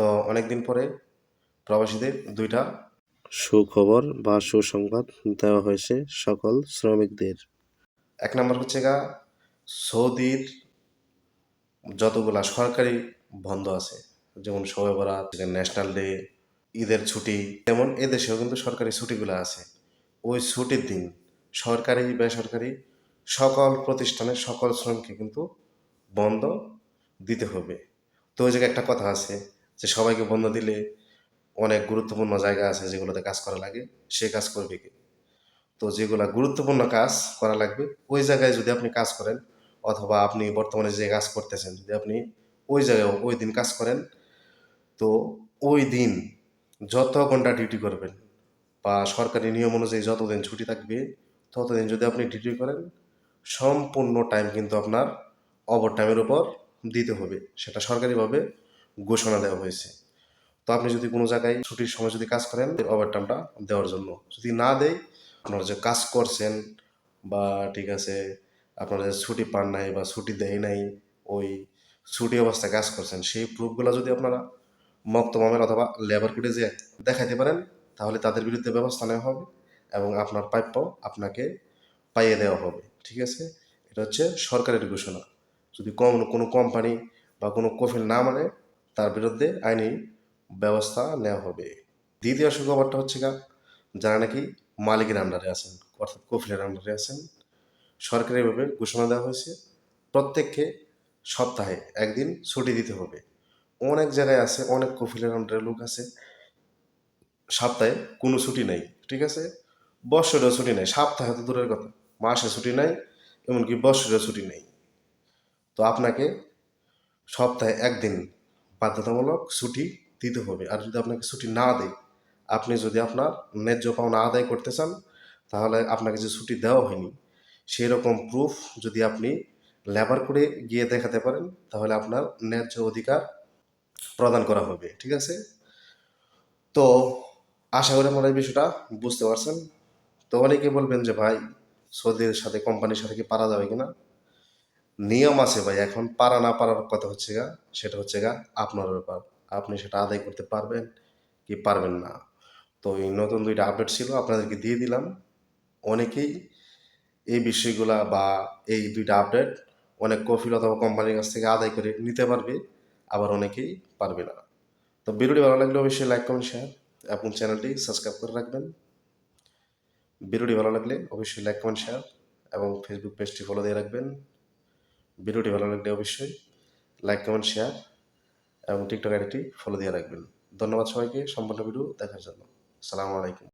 তো অনেক দিন পরে প্রবাসীদের দুইটা সুখবর বা সুসংবাদ দেওয়া হয়েছে সকল শ্রমিকদের। এক নম্বর হচ্ছে গা সৌদির যতগুলা সরকারি বন্ধ আছে যেমন শবে বরাত ন্যাশনাল ডে ঈদের ছুটি তেমন এদেশেও কিন্তু সরকারি ছুটিগুলো আছে। ওই ছুটির দিন সরকারি বেসরকারি সকল প্রতিষ্ঠানের সকল শ্রমিককে কিন্তু বন্ধ দিতে হবে। তো ওই জায়গায় একটা কথা আছে যে সবাইকে বন্ধ দিলে অনেক গুরুত্বপূর্ণ জায়গা আছে যেগুলোতে কাজ করা লাগে, সে কাজ করবে কি? তো যেগুলো গুরুত্বপূর্ণ কাজ করা লাগবে, ওই জায়গায় যদি আপনি কাজ করেন, অথবা আপনি বর্তমানে যে কাজ করতেছেন, যদি আপনি ওই জায়গায় ওই দিন কাজ করেন, তো ওই দিন যত ঘণ্টা ডিউটি করবেন বা সরকারি নিয়ম অনুযায়ী যতদিন ছুটি থাকবে, ততদিন যদি আপনি ডিউটি করেন, সম্পূর্ণ টাইম কিন্তু আপনার ওভার টাইমের উপর দিতে হবে। সেটা সরকারিভাবে ঘোষণা দেওয়া হয়েছে। তো আপনি যদি কোনো জায়গায় ছুটির সময় যদি কাজ করেন ওভার টাইমটা দেওয়ার জন্য। যদি না দেয়, আপনারা যে কাজ করছেন বা ঠিক আছে, আপনারা যে ছুটি পান নাই বা ছুটি দেয় নাই, ওই ছুটি অবস্থায় কাজ করছেন, সেই প্রুফগুলো যদি আপনারা মক্ত মামের অথবা লেবার কোর্টে যে দেখাইতে পারেন, তাহলে তাদের বিরুদ্ধে ব্যবস্থা নেওয়া হবে এবং আপনার প্রাপ্য আপনাকে পাইয়ে দেওয়া হবে। ঠিক আছে? এটা হচ্ছে সরকারের ঘোষণা। যদি কম কোনো কোম্পানি বা কোনো কফিল না মানে তার বিরুদ্ধে আইনি ব্যবস্থা নেওয়া হবে। দ্বিতীয় সুখবরটা হচ্ছে গা, যারা নাকি মালিকের আন্ডারে আছেন, অর্থাৎ কফিলের আন্ডারে আছেন, সরকারিভাবে ঘোষণা দেওয়া হয়েছে, প্রত্যেককে সপ্তাহে একদিন ছুটি দিতে হবে। অনেক জায়গায় আছে, অনেক কফিলের আন্ডারে লোক আছে, সপ্তাহে কোনো ছুটি নাই, ঠিক আছে? বৎসরেও ছুটি নাই, সপ্তাহে তো দূরের কথা, মাসে ছুটি নাই, এমনকি বৎসরেও ছুটি নেই। তো আপনাকে সপ্তাহে একদিন বাধ্যতামূলক ছুটি দিতে হবে। আর যদি আপনাকে ছুটি না দেয়, আপনি যদি আপনার ন্যায্য পাওনা আদায় করতে চান, তাহলে আপনাকে যে ছুটি দেওয়া হয়নি সেই রকম প্রুফ যদি আপনি লেবার করে গিয়ে দেখাতে পারেন, তাহলে আপনার ন্যায্য অধিকার প্রদান করা হবে। ঠিক আছে? তো আশা করি আপনারা এই বিষয়টা বুঝতে পারছেন। তো অনেকে বলবেন যে, ভাই, সৌদির সাথে কোম্পানির সাথে কি পারা যাবে কিনা? নিয়ম আছে ভাই, এখন পারা না পারার কথা হচ্ছে গা, সেটা হচ্ছে গা আপনার ব্যাপার। আপনি সেটা আদায় করতে পারবেন কি পারবেন না। তো এই নতুন দুইটা আপডেট ছিল, আপনাদেরকে দিয়ে দিলাম। অনেকেই এই বিষয়গুলা বা এই দুইটা আপডেট অনেক কফিল অথবা কোম্পানির কাছ থেকে আদায় করে নিতে পারবে, আবার অনেকেই পারবে না। তো ভিডিওটি ভালো লাগলে অবশ্যই লাইক কমেন্ট শেয়ার এবং চ্যানেলটি সাবস্ক্রাইব করে রাখবেন। ভিডিওটি ভালো লাগলে অবশ্যই লাইক কমেন্ট শেয়ার এবং ফেসবুক পেজটি ফলো দিয়ে রাখবেন। ভিডিওটি ভালো লাগলে অবশ্যই লাইক কমেন্ট শেয়ার এবং টিকটক আইডিটি ফলো দিয়ে রাখবেন। ধন্যবাদ সবাইকে, সম্পূর্ণ ভিডিও দেখার জন্য। সালামু আলাইকুম।